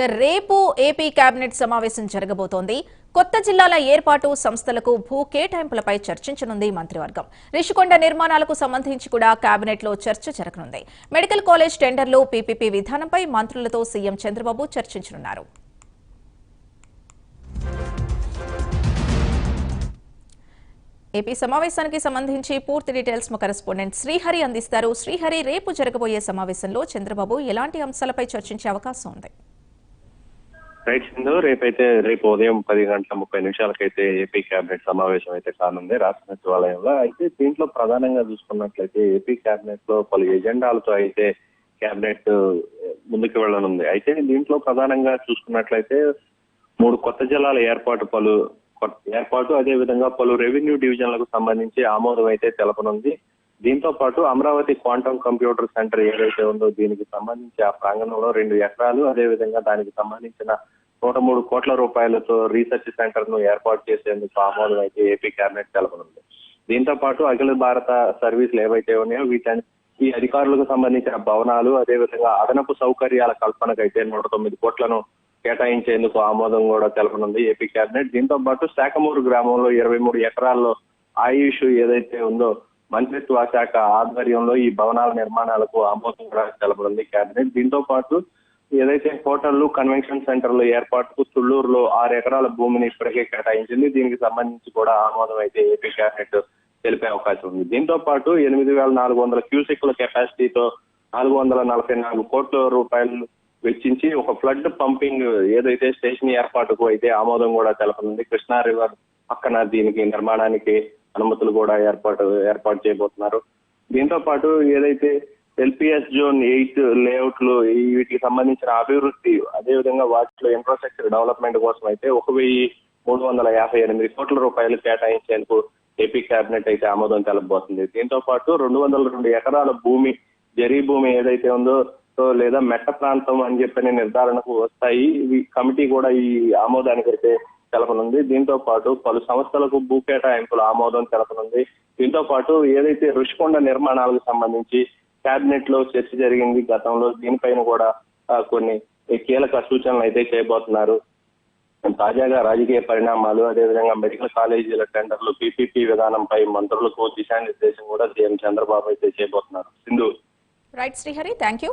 రేపు AP cabinet సమావేశం జరగబోతోంది. కొత్త జిల్లాల ఏర్పాటు సంస్థలకు భూ కేటాయింపులపై చర్చించనుంది మంత్రివర్గం. రిషికొండ నిర్మాణాలకు సంబంధించి కూడా కేబినెట్లో చర్చ జరగనుంది. మెడికల్ కాలేజ్ టెండర్లు పీపీపీ విధానంపై మంత్రులతో సీఎం చంద్రబాబు చర్చించనున్నారు. ఏపీ సమావేశానికి సంబంధించి పూర్తి డీటెయిల్స్ మా కరెస్పాండెంట్ శ్రీహరి అందిస్తారు. శ్రీహరి రేపు జరగబోయే సమావేశంలో చంద్రబాబు ఎలాంటి అంశాలపై చర్చించే అవకాశం ఉంది? రైట్ సింధు రేపైతే రేపు ఉదయం పది గంటల ముప్పై నిమిషాలకైతే ఏపీ కేబినెట్ సమావేశం అయితే కానుంది. రాష్ట్ర సచివాలయంలో అయితే దీంట్లో ప్రధానంగా చూసుకున్నట్లయితే ఏపీ కేబినెట్లో పలు ఎజెండాలతో అయితే కేబినెట్ ముందుకు వెళ్ళనుంది. అయితే దీంట్లో ప్రధానంగా చూసుకున్నట్లయితే మూడు కొత్త జిల్లాల ఏర్పాటు పలు కొత్త- ఏర్పాటు అదే విధంగా పలు రెవెన్యూ డివిజన్లకు సంబంధించి ఆమోదం అయితే తెలపనుంది. దీంతో పాటు అమరావతి క్వాంటమ్ కంప్యూటర్ సెంటర్ ఏదైతే ఉందో దీనికి సంబంధించి ఆ ప్రాంగణంలో రెండు ఎకరాలు అదే విధంగా దానికి సంబంధించిన నూట మూడు కోట్ల రూపాయలతో రీసెర్చ్ సెంటర్ను ఏర్పాటు చేసేందుకు ఆమోదం అయితే ఏపీ కేబినెట్ తెలపనుంది. దీంతో పాటు అఖిల భారత సర్వీసులు ఏవైతే ఉన్నాయో వీటన్ని ఈ అధికారులకు సంబంధించిన భవనాలు అదే విధంగా అదనపు సౌకర్యాల కల్పనకైతే నూట తొమ్మిది కోట్లను కేటాయించేందుకు ఆమోదం కూడా తెలపనుంది ఏపీ కేబినెట్ దీంతో పాటు శాఖమూరు గ్రామంలో ఇరవై మూడు ఎకరాల్లో ఆయుష్ ఏదైతే ఉందో మంత్రిత్వ శాఖ ఆధ్వర్యంలో ఈ భవనాల నిర్మాణాలకు ఆమోదం కూడా తెలపనుంది. కేబినెట్ దీంతో పాటు ఏదైతే హోటళ్ళు కన్వెన్షన్ సెంటర్లు ఏర్పాటుకు తుళ్ళూరులో ఆరు ఎకరాల భూమిని ఇప్పటికే కేటాయించింది. దీనికి సంబంధించి కూడా ఆమోదం అయితే ఏపీ కేబినెట్ తెలిపే అవకాశం ఉంది. దీంతో పాటు ఎనిమిది వేల నాలుగు వందల క్యూసెక్ల కెపాసిటీతో నాలుగు వందల నలభై నాలుగు కోట్ల రూపాయలు వెచ్చించి ఒక ఫ్లడ్ పంపింగ్ ఏదైతే స్టేషన్ ఏర్పాటుకు అయితే ఆమోదం కూడా తెలపనుంది. కృష్ణా రివర్ పక్కన దీనికి నిర్మాణానికి అనుమతులు కూడా ఏర్పాటు ఏర్పాటు చేయబోతున్నారు. దీంతో పాటు ఏదైతే ఎల్పిఎస్ జోన్ ఎయిట్ లేఅవుట్లు వీటికి సంబంధించిన అభివృద్ధి అదే విధంగా వాటిలో ఇన్ఫ్రాస్ట్రక్చర్ డెవలప్మెంట్ కోసం అయితే ఒక వెయ్యి మూడు వందల యాభై ఎనిమిది కోట్ల రూపాయలు కేటాయించేందుకు ఏపీ కేబినెట్ అయితే ఆమోదం తెలపబోతుంది. దీంతో పాటు రెండు వందల రెండు ఎకరాల భూమి జరీ భూమి ఏదైతే ఉందో లేదా మెట్ట ప్రాంతం అని చెప్పని నిర్ధారణకు వస్తాయి. ఇవి కమిటీ కూడా ఈ ఆమోదానికి అయితే తెలపనుంది. దీంతో పాటు పలు సంస్థలకు భూ కేటాయింపుల ఆమోదం తెలపనుంది. దీంతో పాటు ఏదైతే రుషికొండ నిర్మాణాలకు సంబంధించి కేబినెట్లో చర్చ జరిగింది గతంలో దీనిపైన కూడా కొన్ని కీలక సూచనలు అయితే చేయబోతున్నారు. తాజాగా రాజకీయ పరిణామాలు అదేవిధంగా మెడికల్ కాలేజీల టెండర్లు పీపీపీ విధానంపై మంత్రులకు దిశానిర్దేశం కూడా సీఎం చంద్రబాబు అయితే చేయబోతున్నారు. Sindhu. Right Srihari thank you